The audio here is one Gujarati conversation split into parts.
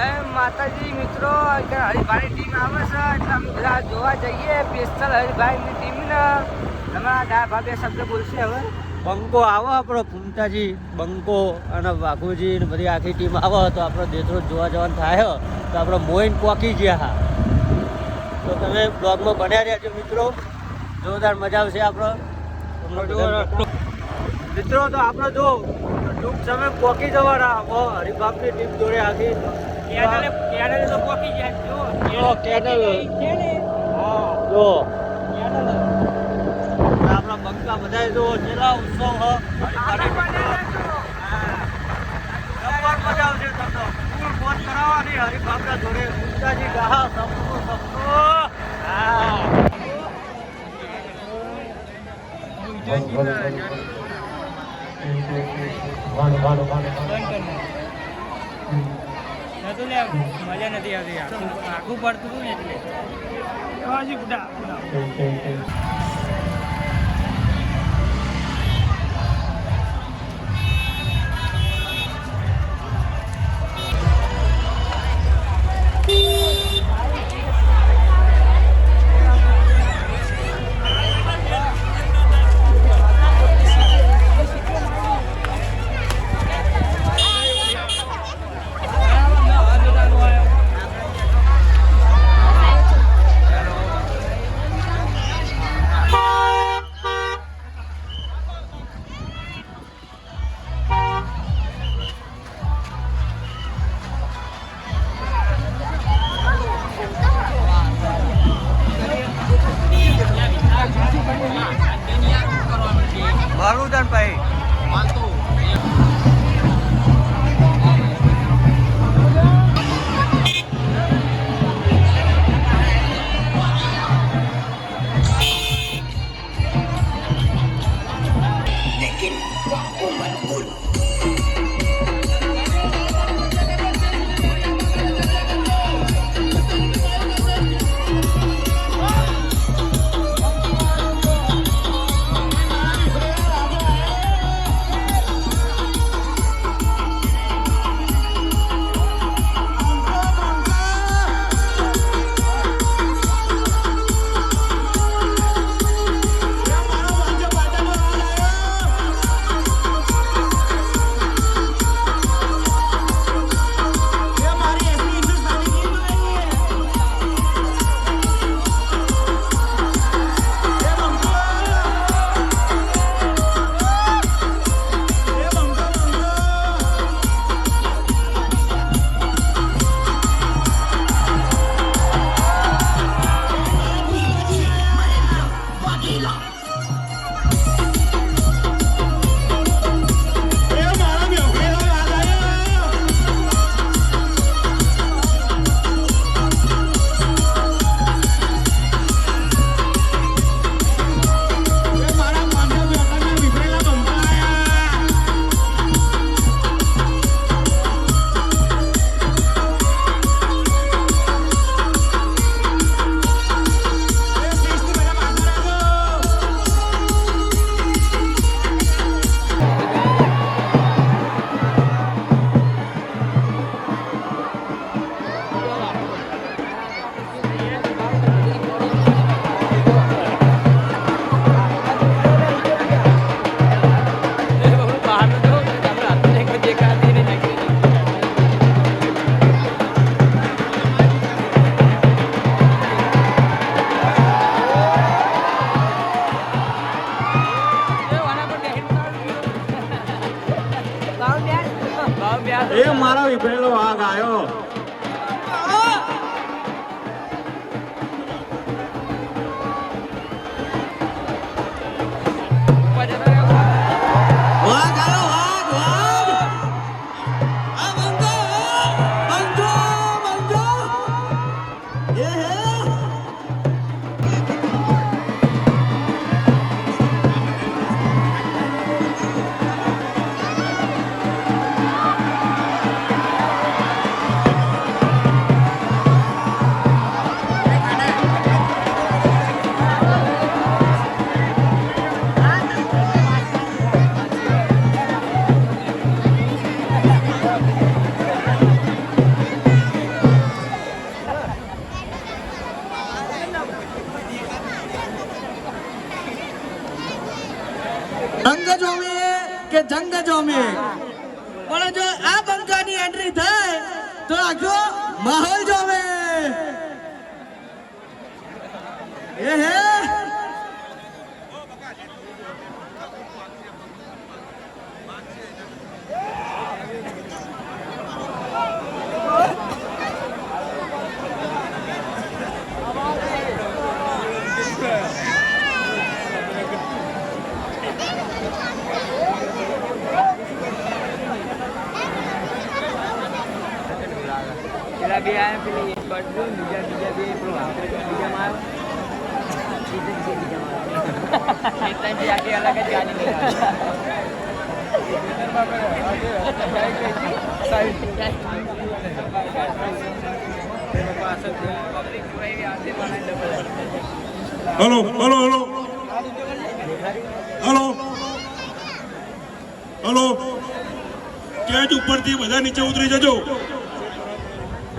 જય માતાજી મિત્રો અત્યારે હરિભાઈ ટીમ આવે છે એટલે અમે બધા જોવા જઈએ પેસ્ટલ હરિભાઈની ટીમને. તમારા દા ભાભે શબ્દ બોલશે હવે? બંકો આવો આપણો ફૂમતાજી બંકો અને વાઘુજી ને બધી આખી ટીમ આવે. તો આપણો દેશરો જોવા જવાનું થાય તો આપણો મોઈન પોકી ગયા હા. તો તમે બ્લોગમાં બન્યા છો મિત્રો. જોરદાર મજા આવશે આપણો. મિત્રો તો આપણે જો ટૂંક સમય પોકી જવાના. આપો હરિબાપની ટીમ જોડે આખી કેનલે તો પોકી જાય જો કેનલ હા. જો. આપણા બંકા બધા જો છેલ્લા ઉત્સવ હ. કરાવવાની હરિબાપના જોડે. ગુંજાજી ગાહા સપનું સપનું હા નતું મજા નથી આવતી. આખું આખું પડતું હતું ને એટલે. એ મારો વિભેલો વાઘ આવ્યો પેલા બે આયા પેલી એક બદલું બીજા બીજા બે પેલું આપણે બીજામાં આવ્યો બીજા બીજા બીજામાં આવ્યો. એક ટાઈમથી આખી અલગ જ ગાડી નીકળી. Public hello hello hello. Hello. Hello. Cage ઉપરથી બધા નીચે ઉતરી જજો.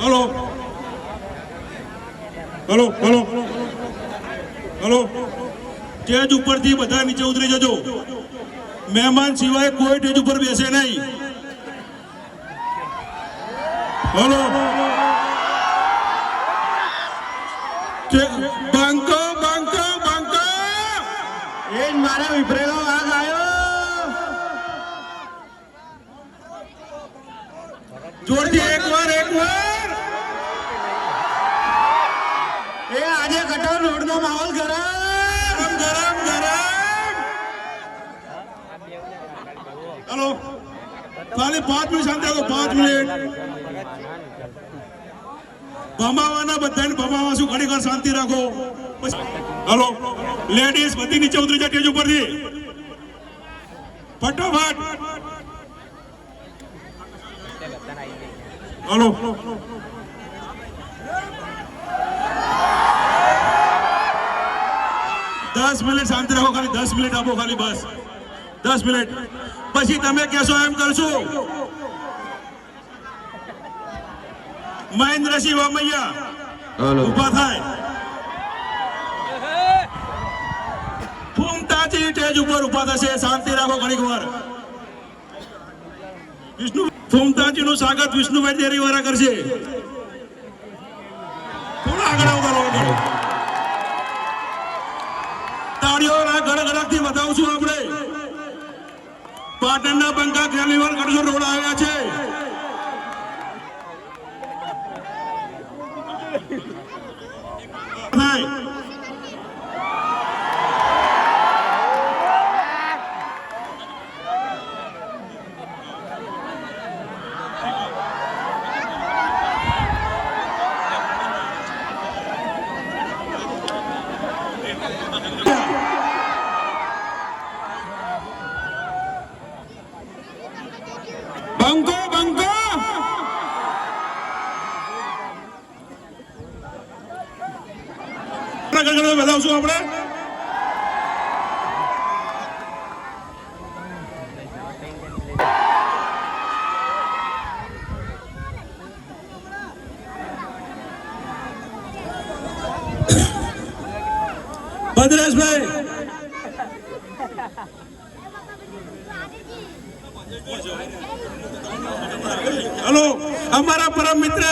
Hello. Hello hello. Hello. Stage ઉપરથી બધા નીચે ઉતરી જજો. મહેમાન સિવાય કોઈ સ્ટેજ ઉપર બેસે નહીં. હલો. મારા વિભરેલો વાઘ આવ્યો. જોરથી એક વાર એક વાર. એ આજે કટર રોડ નો માહોલ ગરમ ગરમ ગરમ. હલો. ખાલી પાંચ મિનિટ શાંતિ પાંચ મિનિટ. ભમાવાના બધાને ભમાવા શું ઘણી શાંતિ રાખો? હલો લેડીઝ બધી નીચે ઉતરી જાય સ્ટેજ ઉપરથી. ફટોફટ. હલો. દસ મિનિટ શાંતિ રાખો, ખાલી દસ મિનિટ આપો, ખાલી બસ. દસ મિનિટ. પછી તમે કહેશો, એમ કરશું. મહેન્દ્રસિંહ વામૈયા ઊભા થાય. ફૂમતાજી સ્ટેજ ઉપર ઊભા થશે. શાંતિ રાખો ઘણીક વાર. વિષ્ણુ ફૂમતાજી નું સ્વાગત વિષ્ણુભાઈ દેરી વાળા કરશે. થોડા આગળ આવતા તાળીઓ તાળીઓના ગડગડાટથી વધાવશું આપણે. પાટણના બંકા કેલીવર ગઢસો રોડ આવ્યા છે થાય. બંકો બંકો ગડગડ વધાવશું આપણે ભદ્રેશભાઈ હલો અમારા પરમ મિત્ર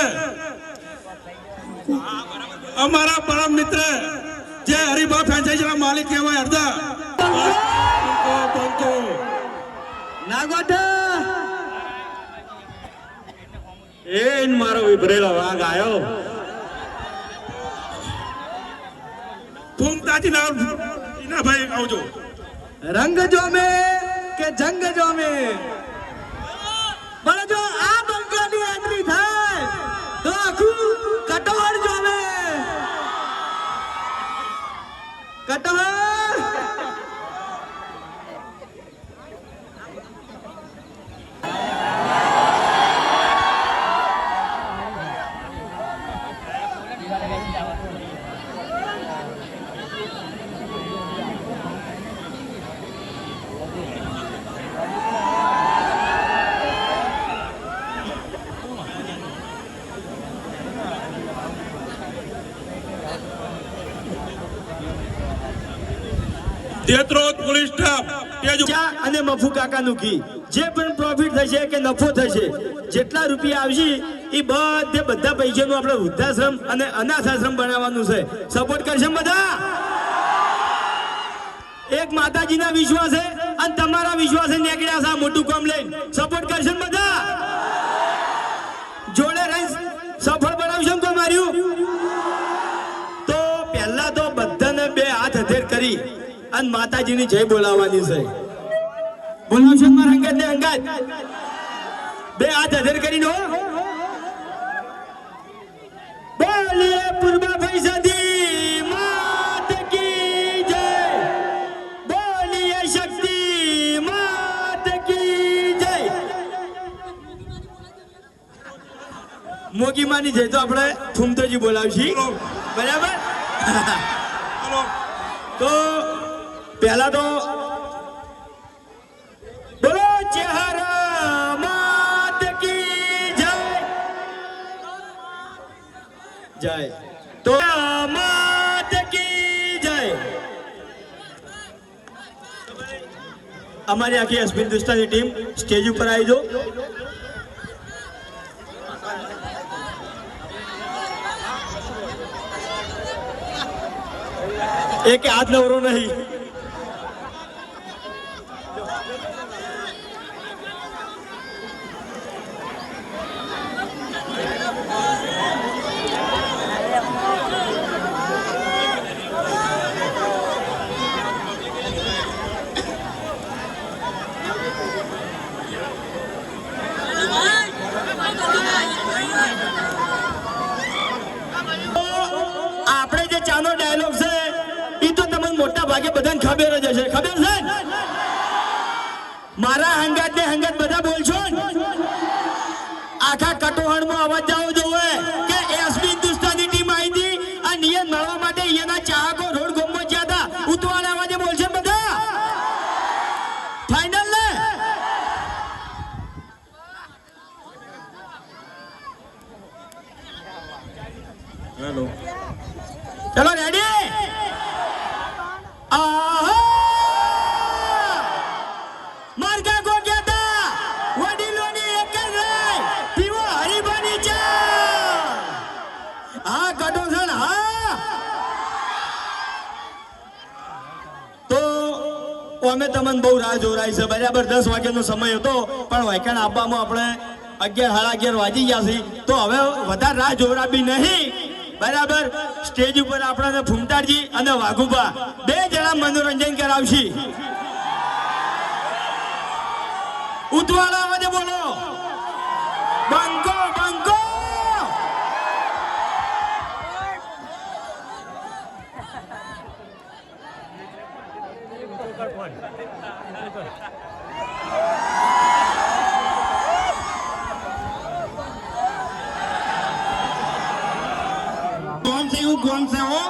અમારા પરમ મિત્ર જે હરિભા ફ્રેન્ચાઇઝીના માલિક. નાગોઠા. એ જ મારો વિપરેલો વાઘ આવ્યો આવજો. રંગ જોમે કે જંગ જોમે? પણ જો આ બંકાની એન્ટ્રી થાય તો આખું કટોર જોમે અને મફુ કાકાનું ઘી. જે પણ પ્રોફિટ થશે કે નફો થશે, જેટલા રૂપિયા આવશે, એ બધે બધા પૈસાનું આપણે વૃદ્ધાશ્રમ અને અનાથ આશ્રમ બનાવવાનું છે. સપોર્ટ કરશે બધા? એક માતાજીના વિશ્વાસે અને તમારા વિશ્વાસે નીકળ્યા છે આ મોટું કામ લઈને. સપોર્ટ કરશે બધા? જોડે રહી સફળ બનાવશે કોઈ માર્યું? તો પહેલા તો બધાને બે હાથ હથેર કરી. અને માતાજીની જય બોલાવવાની છે. બોલાવશો મારા અંગત ને અંગત? બે હાથ હજર કરીને હો. બોલીએ પૂર્વા ભાઈ મોગી માની જય તો આપણે થુમતોજી બોલાવશી. બરાબર? તો પહેલા તો બોલો ચહેરા માત કી જય જય તો માત કી જય અમારી આખી અસ્મિન હિન્દુસ્તાની ટીમ સ્ટેજ ઉપર આવી જો એક હાથ નવરો નહીં આપણે જે ચાનો ડાયલોગ છે એ તો તમને મોટા ભાગે બધાને હશે ખબર છે? મારા હંગાત ને હંગાત બધા બોલશો? આખા કટોહણમાં અવાજ જવો જોવે. અમે તમને બહુ રાહ જોરાઈ છે. બરાબર દસ વાગ્યાનો સમય હતો. પણ વાયકાણ આપવામાં આપણે અગિયાર, સાડા અગિયાર વાગી ગયા છે તો હવે વધારે રાહ જોરાબી નહીં. બરાબર? સ્ટેજ ઉપર આપણને ફૂમતાડજી અને વાઘુબા બે જણા મનોરંજન કરાવશે. ઉતવાળા બોલો. કોણ છે એવું કોણ છે હો?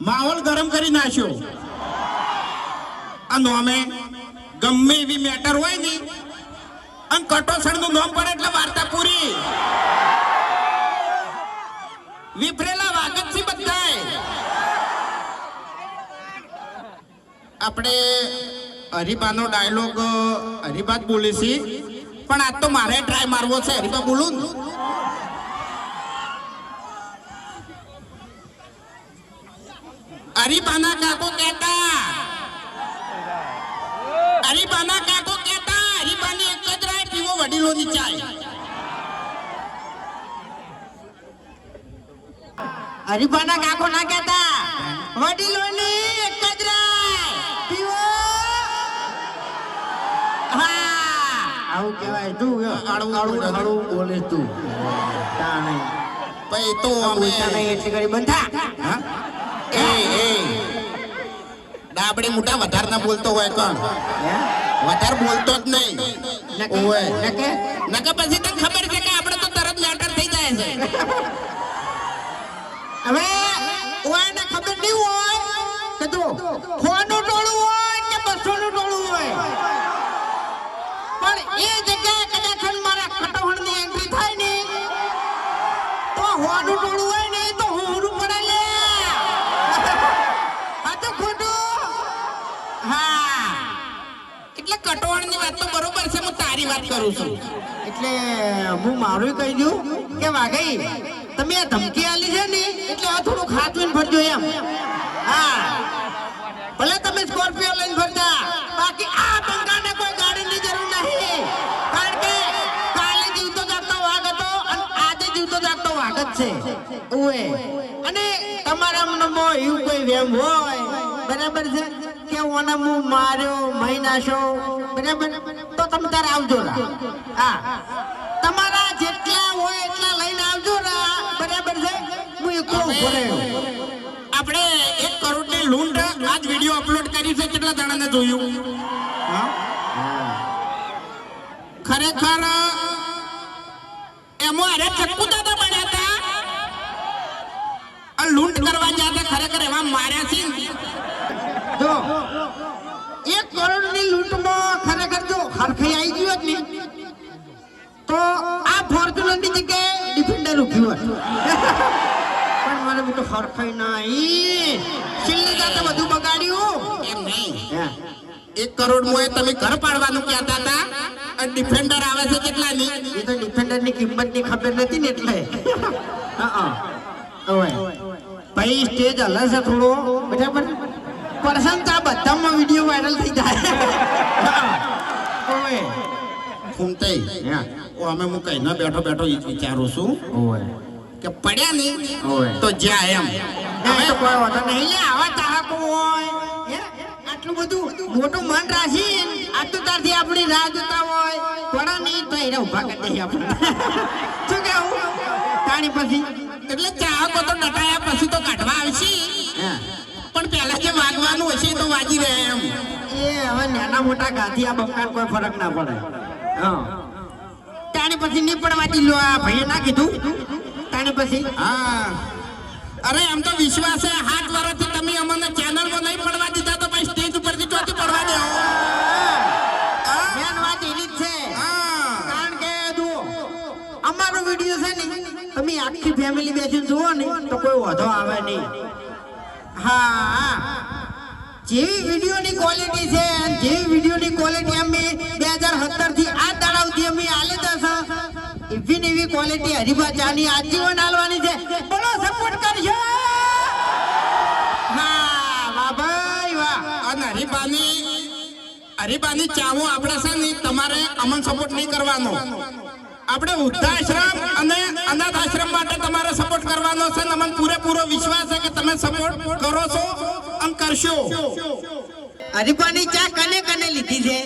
માહોલ ગરમ કરી નાખ્યો. આ નોમે ગમે એવી મેટર હોય ને, અને કટોસણનું નોમ પડે એટલે વાર્તા પૂરી. આપણે હરિભાનો ડાયલોગ હરિભા જ પણ આજ તો મારે ટ્રાય મારવો છે. હરિભા બોલું હરિભાના કાકો કહેતા. હરિભાના કાકો કહેતા હરિભાની એક જ રાય, પીવો વડીલોની ચાય. હરિભાના કાકો ના કહેતા, વડીલોની એક જ આવું કહેવાય. તું આડું આડું આડું બોલે તું. તાણે પછી તો અમે તાણે એટલે કરી બંધા. હા? એ એ. ડાબડી મોટા વધારે ના બોલતો હોય કોણ? વધારે બોલતો જ નહીં. નકે? ઓવે. નકે? નકર પછી તને ખબર છે કે આપણે તો તરત લેટર થઈ જાય છે. હવે ઓયને ખબર નહીં હોય કે તું ફોનનું ટોળું હોય કે બસોનું ટોળું હોય? એ જગ્યાએ કદાચ મારા ખટોહણની થાય ને. તો હોનું ટોળું હોય ને તો હોરું પડે લે. તો ખોટું. હા. એટલે કટોહણ વાત તો બરોબર છે, હું તારી વાત કરું છું. એટલે હું મારું કહી દઉં કે વાઘઈ, તમે આ ધમકી આલી ને, એટલે આ થોડું ખાતવીને ભરજો એમ. હા. ભલે તમે સ્કોર્પિયો જ છે. ઓએ અને તમારા મનમાં એવું કોઈ વેમ હોય. બરાબર છે? કે ઓને હું માર્યો મહી નાશો બરાબર? તો તમે તારે આવજો રા. હા. તમારા જેટલા હોય એટલા લઈને આવજો રા. બરાબર છે? હું એકલો ઊભો આપણે એક કરોડની લૂંટ આજ વીડિયો અપલોડ કરી છે. કેટલા જણાને જોયું? ખરેખર એમાં અરે ચક્કુ દાદા હતા આ લૂંટ કરવા ગયા હતા ખરેખર એવા માર્યા છે જો એક કરોડની લૂંટમાં ખરેખર જો હરખાઈ આવી ગયો ને તો આ ફોર્ચ્યુનરની જગ્યાએ ડિફેન્ડર ઊભી હોત. પણ મને બધું હરખાઈ નહીં. છેલ્લે જાતે બધું બગાડ્યું. એમ નહીં. એક કરોડ મોએ તમે ઘર પાડવાનું કહેતા હતા અને ડિફેન્ડર આવે છે કેટલાની એ તો ડિફેન્ડરની કિંમતની ખબર નથી ને એટલે. હા ઓય ભાઈ સ્ટેજ હલે છે થોડો બરાબર? પ્રશંસા બધામાં વીડિયો વાયરલ થઈ જાય. ઓય ફૂમતે હા. ઓ અમે હું કહીને બેઠો બેઠો વિચારું છું ઓય કે પડ્યા નહીં તો જ્યાં એમ. હવે તો કોઈ વાંધો નહીં. લે આવા ચાહકો હોય આટલું બધું મોટું મન રાખી તો તારથી આપણી રાહ જોતા હોય. થોડા નહીં તો એને ઊભા કરી દઈએ આપણે. શું કેવું તાણી પછી. એટલે ચાહકો તો ડટાયા પછી તો કાઢવા આવશે. પણ પહેલા જે વાગવાનું હશે તો વાગી રહે એમ. એ હવે નાના મોટા ગાથી આ બંકાન કોઈ ફરક ના પડે. હા. તાણી પછી નહીં પડવા લો આ ભાઈએ ના કીધું? તાણી પછી? હા. અરે એમ તો વિશ્વાસ છે હાથ વર્ષથી તમે અમને ચેનલમાં નહીં પડવા દીધા તો ભાઈ સ્ટેજ ઉપરથી ચોથી પડવા દે? મેન વાત એવી જ છે. હા. કારણ કે અમારો વીડિયો છે ને તમે આખી ફેમિલી બેસીને જુઓ ને, તો કોઈ વધો આવે નહીં. હા. જેવી વિડીયોની ક્વોલિટી છે જેવી વિડીયોની ક્વોલિટી અમે બે હજાર સત્તરથી આ તળાવથી અમે આલે દસ. એવી ને એવી ક્વોલિટી હરિભા ચાની આજીવન આલવાની છે. બોલો સપોર્ટ કરજો. હા, વાહ ભાઈ, વાહ. અને હરિબાની હરિબાની ચાહો આપણે છે ને, તમારે અમન સપોર્ટ નહીં કરવાનો. આપણે વૃદ્ધાશ્રમ અને અનાથ આશ્રમ માટે તમારે સપોર્ટ કરવાનો છે ને અમને પૂરેપૂરો વિશ્વાસ છે કે તમે સપોર્ટ કરો છો અને કરશો. હરિપાની ચા કને કને લીધી છે?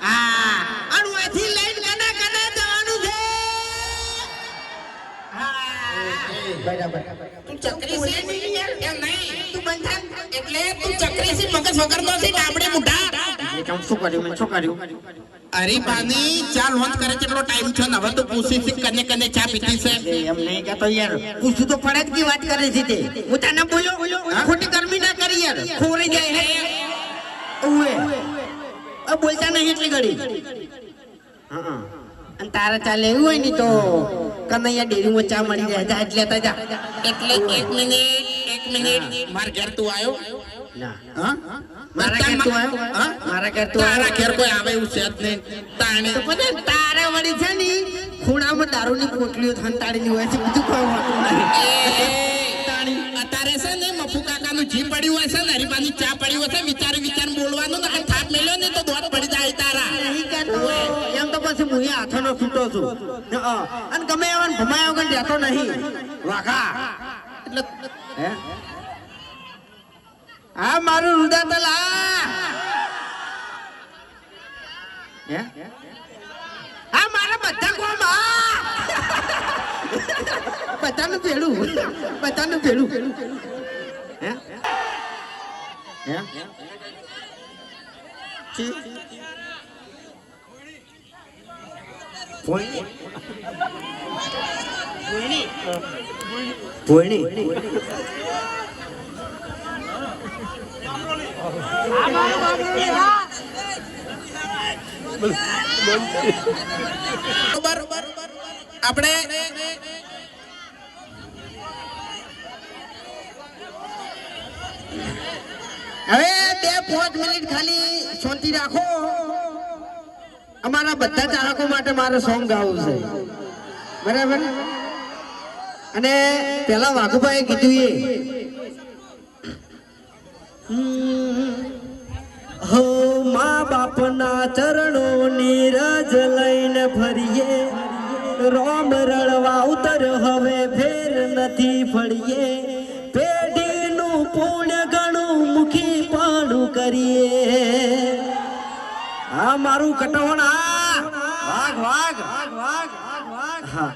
હા અને લઈને તું ચક્રી છે એમ નહીં. તું બંધન એટલે તું ચક્રી છે મગજ વગરનો છે આપણે મુઢા. શું કર્યું? મેં શું કર્યું? હરિબાની ચા લોન્ચ કરે કેટલો ટાઈમ છે ને હવે તો પૂછી છે કને કને ચા પીતી છે. એમ નહીં કહેતો યાર. પૂછું તો પડે જ વાત કરે છે તે. હું તને બોલ્યો ખોટી ગરમી ના કરી યાર. ખોરી જાય હે ઓએ બોલતા નહીં એટલી ઘડી. હા. અને તારા ચાલે એવું હોય ને તો કનૈયા ડેરીમાં ચા મળી જાય. જા એટલે તા જા. એટલે એક મિનિટ એક મિનિટ. માર ઘેર તું આવ્યો મારા ઘેર તું આવ્યો હા? મારા ઘેર તું તારા ઘેર કોઈ આવે એવું છે જ નહીં. તાણે તો વળી છે ને ખૂણામાં દારૂની પોટલીઓ હોય છે બીજું કોઈ અત્યારે છે ને મફુ કાકાનું જી પડ્યું હશે ને હરીબાની ચા પડ્યું હશે વિચાર વિચાર બોલવાનું ને તો હું અહીંયા હાથોનો છૂટો છું. અને ગમે એવા ભમાયા વગર રહેતો નહીં. વાઘા. એટલે, હે? મારું રુદાતલ આ હે? મારા બધા કોમ આ બધાનું ભેળું. બધાનું ભેળું. હે? ભોયણી. બરોબર આપણે હવે બે પાંચ મિનિટ ખાલી શાંતિ રાખો. અમારા બધા ચાહકો માટે મારે સોંગ ગાવું છે. બરાબર? અને પેલા વાઘુભાઈએ કીધું એ. હો મા બાપના ચરણો નીરજ લઈને ફરીએ. રોમ રળવા ઉતર હવે ફેર નથી ફળીએ. પેઢીનું પુણ્ય ગણું મુખી પાણું કરીએ. આ મારું કટોણ આ વાઘ વાઘ. વાઘ વાઘ હા.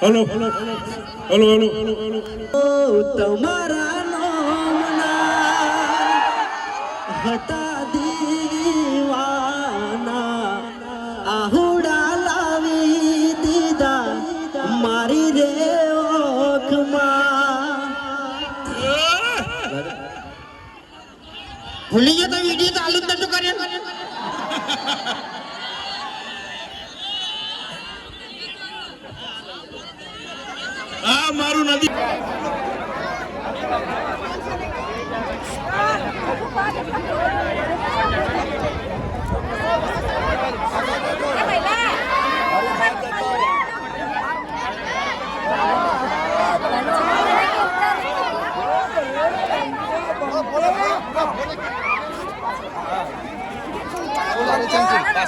Hello. Hello hello. Hello hello તમારા નામના હતા ચાલુ જ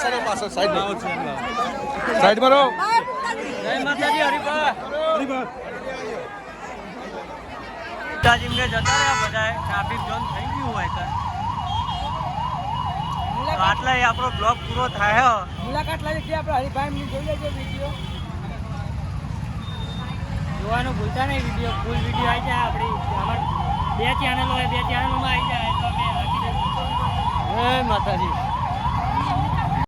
નતો કર્યો આ મારું રહો. જય માતાજી હરિભા માતાજીને જતા રહ્યા બધાએ. ટ્રાફિક જોન થઈ ગયું હોય તો. આટલા એ આપણો બ્લોગ પૂરો થાય. મુલાકાત લાવી આપણે હરિભાઈ જોઈ લેજો વીડિયો જોવાનું ભૂલતા નહીં વીડિયો ફૂલ વીડિયો આવી જાય આપણી. અમાર બે ચેનલો હોય બે ચેનલોમાં આવી જાય. તો અમે રાખી દઈશું. જય માતાજી.